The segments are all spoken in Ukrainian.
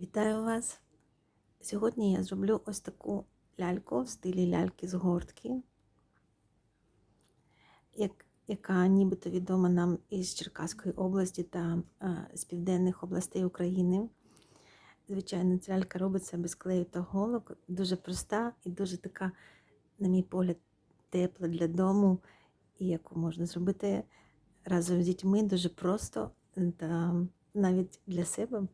Вітаю вас! Сьогодні я зроблю ось таку ляльку в стилі ляльки з гортки, як, яка нібито відома нам із Черкаської області та е, з південних областей України. Звичайно, ця лялька робиться без клею та голок, дуже проста і дуже така, на мій погляд, тепла для дому, і яку можна зробити разом з дітьми дуже просто та навіть для себе.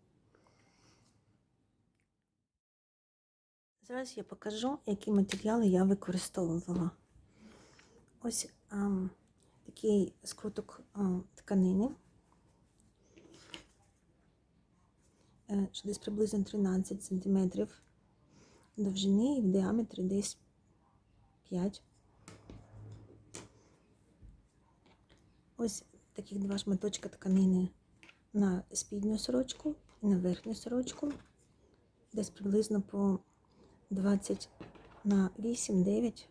Зараз я покажу, які матеріали я використовувала. Ось а, такий скруток а, тканини, е, десь приблизно 13 см довжини і в діаметрі десь 5. Ось таких два шматочка тканини на спідню сорочку і на верхню сорочку, десь приблизно по 20 на 8-9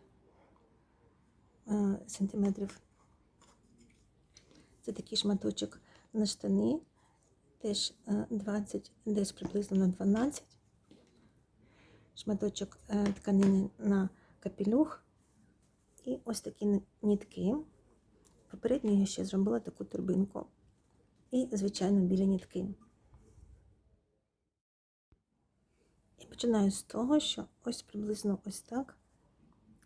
сантиметрів. Це такий шматочок на штани, теж е, 20, десь приблизно на 12. Шматочок е, тканини на капелюх. І ось такі нітки. Попередньо я ще зробила таку турбинку. І, звичайно, білі нітки. Я починаю з того, що ось приблизно ось так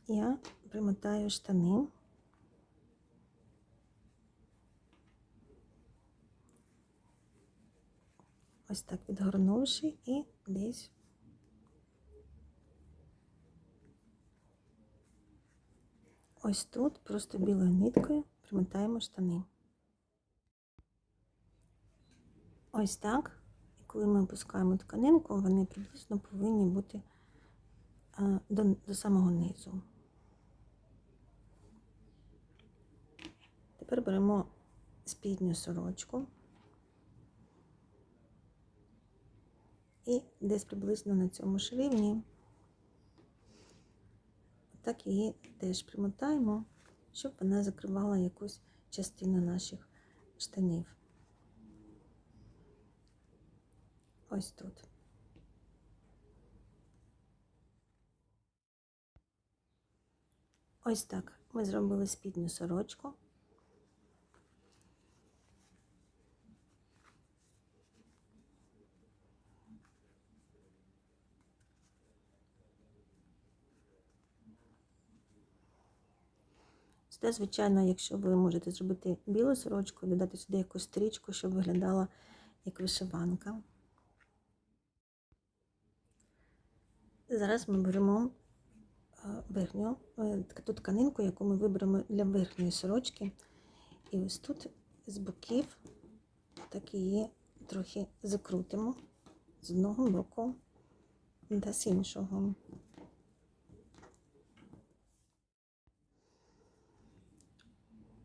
я примотаю штани. Ось так відгорнувши і десь. Ось тут просто білою ниткою примотаємо штани. Ось так. Коли ми опускаємо тканинку, вони приблизно повинні бути до, до самого низу. Тепер беремо спідню сорочку і десь приблизно на цьому ж рівні так її теж примотаємо, щоб вона закривала якусь частину наших штанів. Ось тут. Ось так ми зробили спідню сорочку. Сюди, звичайно, якщо ви можете зробити білу сорочку, додати сюди якусь стрічку, щоб виглядала як вишиванка. Зараз ми беремо верхню ту тканинку, яку ми виберемо для верхньої сорочки. І ось тут з боків так її трохи закрутимо з одного боку та з іншого.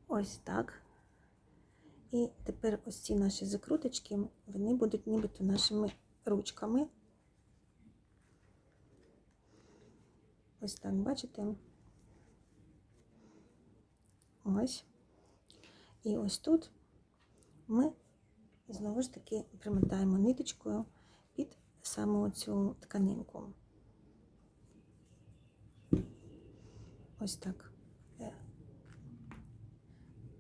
Ось так. І тепер ось ці наші закруточки, вони будуть нібито нашими ручками. Ось так, бачите? Ось. І ось тут ми знову ж таки примотаємо ниточкою під саму цю тканинку. Ось так.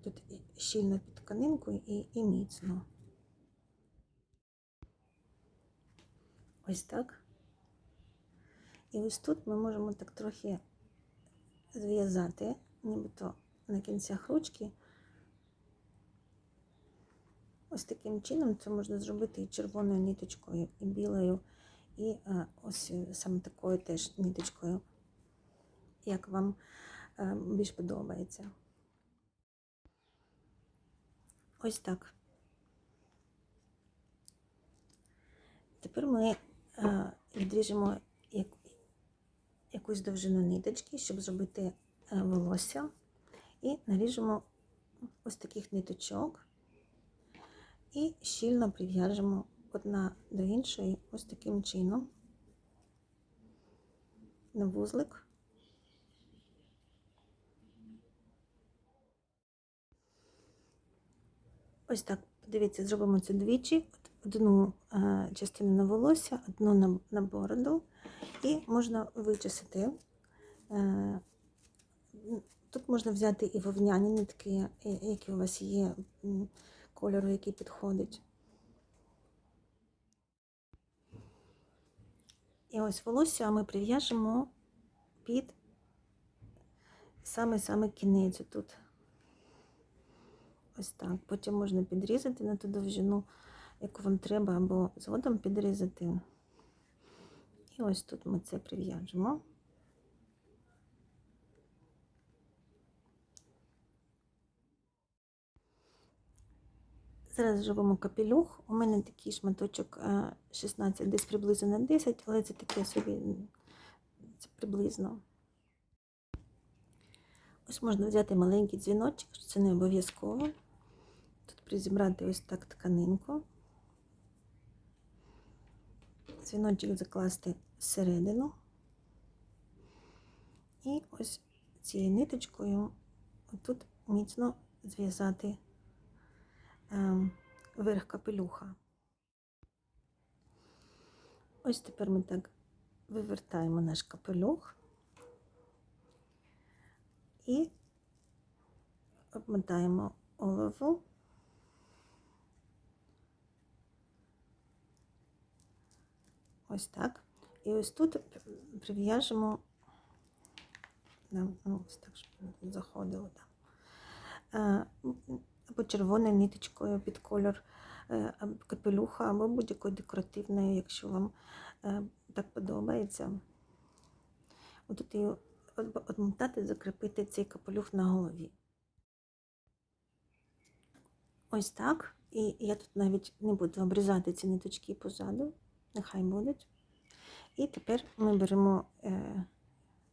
Тут щільно під тканинкою і, і міцно. Ось так. І ось тут ми можемо так трохи зв'язати, нібито на кінцях ручки. Ось таким чином це можна зробити і червоною ниточкою, і білою, і а, ось саме такою теж ниточкою, як вам а, більш подобається. Ось так. Тепер ми відріжемо якусь довжину ниточки, щоб зробити волосся, і наріжемо ось таких ниточок і щільно прив'яжемо одна до іншої ось таким чином на вузлик. Ось так, подивіться, зробимо це двічі. Одну е, частину на волосся, одну на бороду, і можна вичесати. Е, Тут можна взяти і вовняні нитки, які у вас є, кольору, який підходить. І ось волосся ми прив'яжемо під саме-саме кінець тут. Ось так. Потім можна підрізати на ту довжину, яку вам треба, або згодом підрізати. І ось тут ми це прив'яжемо. Зараз зробимо капелюх. У мене такий шматочок е, 16, десь приблизно на 10, але це таке собі це приблизно. Ось можна взяти маленький дзвіночок, це не обов'язково. Тут призібрати ось так тканинку. Дзвіночок закласти всередину. І ось цією ниточкою тут міцно зв'язати ем, верх капелюха. Ось тепер ми так вивертаємо наш капелюх і обмотаємо голову. Ось так. І ось тут прив'яжемо, ну, ось так, щоб заходило там. Е, або червоною ниточкою під кольор е, капелюха, або будь-якою декоративною, якщо вам е, так подобається. Отут її от- отмотати, закріпити цей капелюх на голові. Ось так. І я тут навіть не буду обрізати ці ниточки позаду, нехай будуть. І тепер ми беремо е,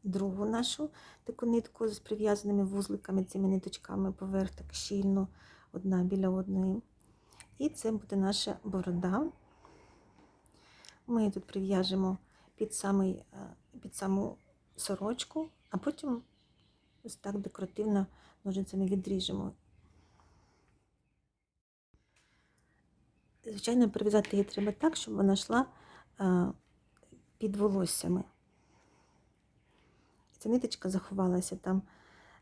другу нашу таку нитку з прив'язаними вузликами, цими ниточками поверх так щільно, одна біля одної. І це буде наша борода. Ми тут прив'яжемо під, самий, е, під саму сорочку, а потім ось так декоративно ножницями відріжемо. Звичайно, прив'язати її треба так, щоб вона йшла е, під волоссями. Ця ниточка заховалася там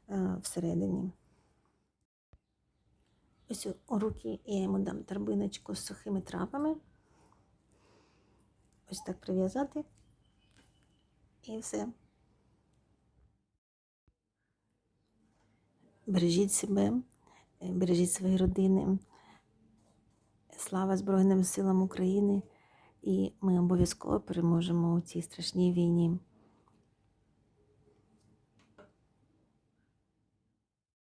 е, всередині. Ось у- руки я йому дам торбиночку з сухими травами. Ось так прив'язати. І все. Бережіть себе, е, бережіть свої родини. Слава Збройним силам України! І ми обов'язково переможемо у цій страшній війні.